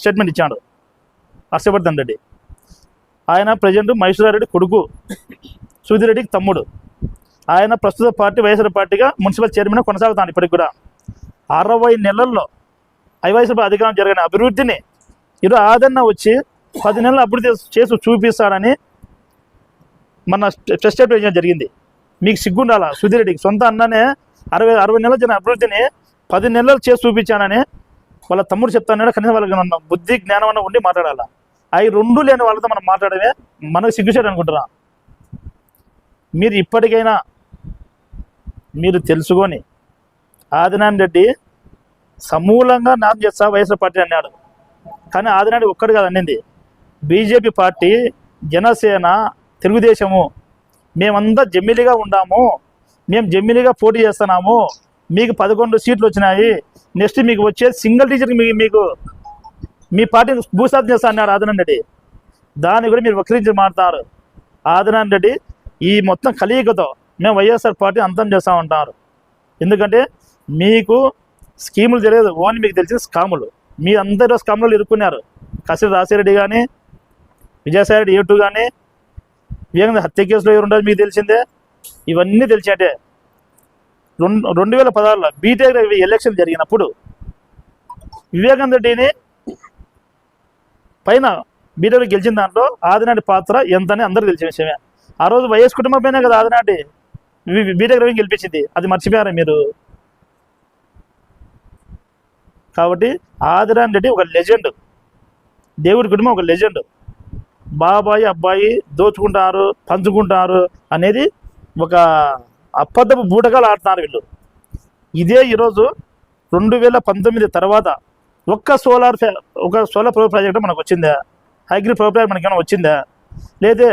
Statement ఇచ్చాడు. హర్షవర్ధన్ రెడ్డి. ఆయన present మహేశ్వరారెడ్డి కొడుకు సుధీర్ రెడ్డికి తమ్ముడు. ఆయన ప్రస్తుత పార్టీ వైఎస్ఆర్ పార్టీగా మున్సిపల్ చైర్మన్ కొనసాగుతాను ఇప్పటికి కూడా. అరవై నెలల్లో వైఎస్ఆర్ అధికారం జరిగిన అభివృద్ధిని ఈరోజు ఆదరణ వచ్చి పది నెలలు అభివృద్ధి చేసి చూపిస్తాడని మన ప్రెస్ చేయడం జరిగింది. మీకు సిగ్గుండాలా? సుధీర్ రెడ్డికి సొంత అన్ననే అరవై అరవై నెలల జరిగిన అభివృద్ధిని పది నెలలు చేసి చూపించానని వాళ్ళ తమ్ముడు చెప్తాను కనీసం వాళ్ళకి మన బుద్ధి జ్ఞానం అన్న ఉండి మాట్లాడాలా. అవి రెండు లేని వాళ్ళతో మనం మాట్లాడమే మనకు సిగ్గుచేట అనుకుంటున్నా. మీరు ఇప్పటికైనా మీరు తెలుసుకొని ఆదినారాయణ రెడ్డి సమూలంగా నాశనం చేస్తా వైఎస్ఆర్ పార్టీ అన్నాడు. కానీ ఆదినారాయణ ఒక్కడు కాదు అన్నింది. బీజేపీ పార్టీ జనసేన తెలుగుదేశము మేమంతా జమ్మిలిగా ఉండాము మేము జమ్మిలిగా పోటీ చేస్తున్నాము మీకు పదకొండు సీట్లు వచ్చినాయి. నెక్స్ట్ మీకు వచ్చే సింగిల్ టీచర్కి మీ మీకు మీ పార్టీని భూసాధన చేస్తా అన్నారు ఆదినారాయణ రెడ్డి. దాన్ని కూడా మీరు వక్రించి మాట్లాడతారు ఆదినారాయణ రెడ్డి ఈ మొత్తం కలయికతో మేము వైఎస్ఆర్ పార్టీ అంతం చేస్తూ ఉంటారు. ఎందుకంటే మీకు స్కీములు తెలియదు. ఓన్లీ మీకు తెలిసిన స్కాములు. మీ అందరూ స్కాములు ఇరుక్కున్నారు. కసిరి రాసిరెడ్డి కానీ విజయసాయి రెడ్డి ఏటు కానీ వేగంగా హత్య కేసులో ఎవరు ఉండదు మీకు తెలిసిందే. ఇవన్నీ తెలిసినట్టే. రెండు రెండు వేల పదహారులో బీటెక్ ఎలక్షన్ జరిగినప్పుడు వివేకానంద రెడ్డిని పైన బీటెక్ గెలిచిన దాంట్లో ఆదినాటి పాత్ర ఎంతని అందరూ తెలిసిన విషయమే. ఆ రోజు వైఎస్ కుటుంబం పైన కదా ఆదినాటి బీటెక్ రవి గెలిపించింది. అది మర్చిపోయారా మీరు? కాబట్టి ఆదిరాన్ రెడ్డి ఒక లెజెండ్. దేవుడి కుటుంబం ఒక లెజెండ్. బాబాయి అబ్బాయి దోచుకుంటారు పంచుకుంటారు అనేది ఒక అబద్ధపు బూటకాలు ఆడుతున్నారు వీళ్ళు. ఇదే ఈరోజు రెండు వేల పంతొమ్మిది తర్వాత ఒక్క సోలార్ ఫ్యా ఒక సోలార్ ప్రో ప్రాజెక్ట్ మనకు వచ్చిందా? హైగ్రీ ప్రో ప్రాజెక్ట్ మనకి వచ్చిందా? లేదా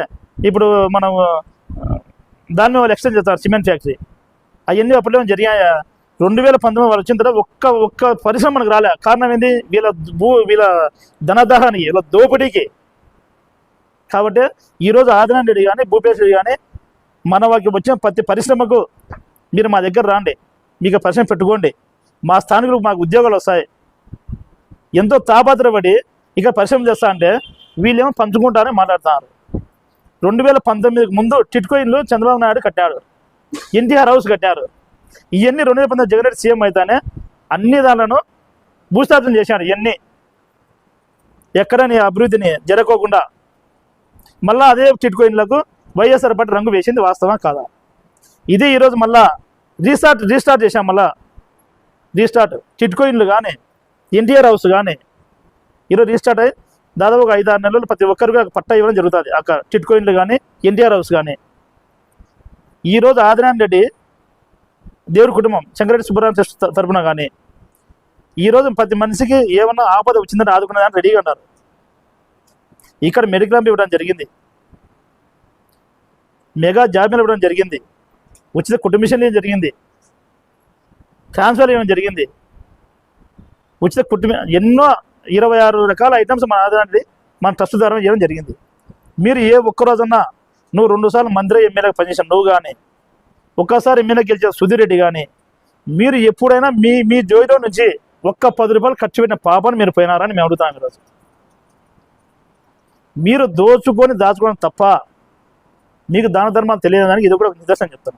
ఇప్పుడు మనం దాన్ని వాళ్ళు ఎక్స్టెండ్ చేస్తారు సిమెంట్ ఫ్యాక్టరీ. అవన్నీ అప్పుడేమో జరిగాయా? రెండు వేల పంతొమ్మిది వాళ్ళు వచ్చిన తర్వాత ఒక్క ఒక్క పరిశ్రమ మనకు రాలే. కారణం ఏంది? వీళ్ళ భూ వీళ్ళ ధనదాహానికి వీళ్ళ దోపిడీకి. కాబట్టి ఈరోజు ఆదినారెడ్డి కానీ భూపేశ్వరి కానీ మన వారికి వచ్చిన ప్రతి పరిశ్రమకు మీరు మా దగ్గర రాండి. మీకు పరిశ్రమ పెట్టుకోండి. మా స్థానికులకు మాకు ఉద్యోగాలు వస్తాయి. ఎంతో తాపత్రపడి ఇక పరిశ్రమ చేస్తా అంటే వీళ్ళేమో పంచుకుంటారని మాట్లాడుతున్నారు. రెండు వేల పంతొమ్మిదికి ముందు టిట్కో ఇల్లు చంద్రబాబు నాయుడు కట్టాడు. ఎన్టీఆర్ హౌస్ కట్టారు. ఇవన్నీ రెండు వేల పంతొమ్మిది జగన్ రెడ్డి సీఎం అయితేనే అన్ని దానిలను భూస్థాపన చేశాడు ఇవన్నీ ఎక్కడ నీ అభివృద్ధిని జరగకోకుండా. మళ్ళా అదే టిట్కో వైఎస్ఆర్ పార్టీ రంగు వేసింది వాస్తవం కాదా? ఇదే ఈరోజు మళ్ళా రీస్టార్ట్ రీస్టార్ట్ చేశాం మళ్ళా. రీస్టార్ట్ చిట్కోయిన్లు కానీ ఎన్టీఆర్ హౌస్ కానీ ఈరోజు రీస్టార్ట్ అయ్యి దాదాపు ఒక ఐదు ఆరు నెలలు ప్రతి ఒక్కరికి పట్టా ఇవ్వడం జరుగుతుంది. అక్కడ చిట్కోయిన్లు కానీ ఎన్టీఆర్ హౌస్ కానీ ఈరోజు ఆదినారాయణ రెడ్డి దేవుడి కుటుంబం శంకరెడ్డి సుబ్బరామ ట్రస్ట్ తరఫున తరపున కానీ ఈరోజు ప్రతి మనిషికి ఏమన్నా ఆపద వచ్చిందని ఆదుకునేదాన్ని రెడీగా ఉన్నారు. ఇక్కడ మెడికల్ ఇవ్వడం జరిగింది. మెగా జాబీలు ఇవ్వడం జరిగింది. ఉచిత కుటుంబిషన్ ఇవ్వడం జరిగింది. ట్రాన్స్ఫర్ ఇవ్వడం జరిగింది. ఉచిత కుటుంబ ఎన్నో ఇరవై ఆరు రకాల ఐటమ్స్ మన ఆదాయాన్ని మన ట్రస్ట్ ద్వారా ఇవ్వడం జరిగింది. మీరు ఏ ఒక్క రోజన్నా నువ్వు రెండుసార్లు మంత్రి ఎమ్మెల్యేగా పనిచేసావు నువ్వు కానీ ఒక్కసారి ఎమ్మెల్యే గెలిచిన సుధీర్ రెడ్డి కానీ మీరు ఎప్పుడైనా మీ మీ జోయిలో నుంచి ఒక్క పది రూపాయలు ఖర్చు పెట్టిన పాపను మీరు పోయినారని మేము అడుగుతాం ఈరోజు. మీరు దోచుకొని దాచుకోవడం తప్ప మీకు దాన ధర్మాలు తెలియదని ఇది కూడా నిదర్శనం చెప్తాను.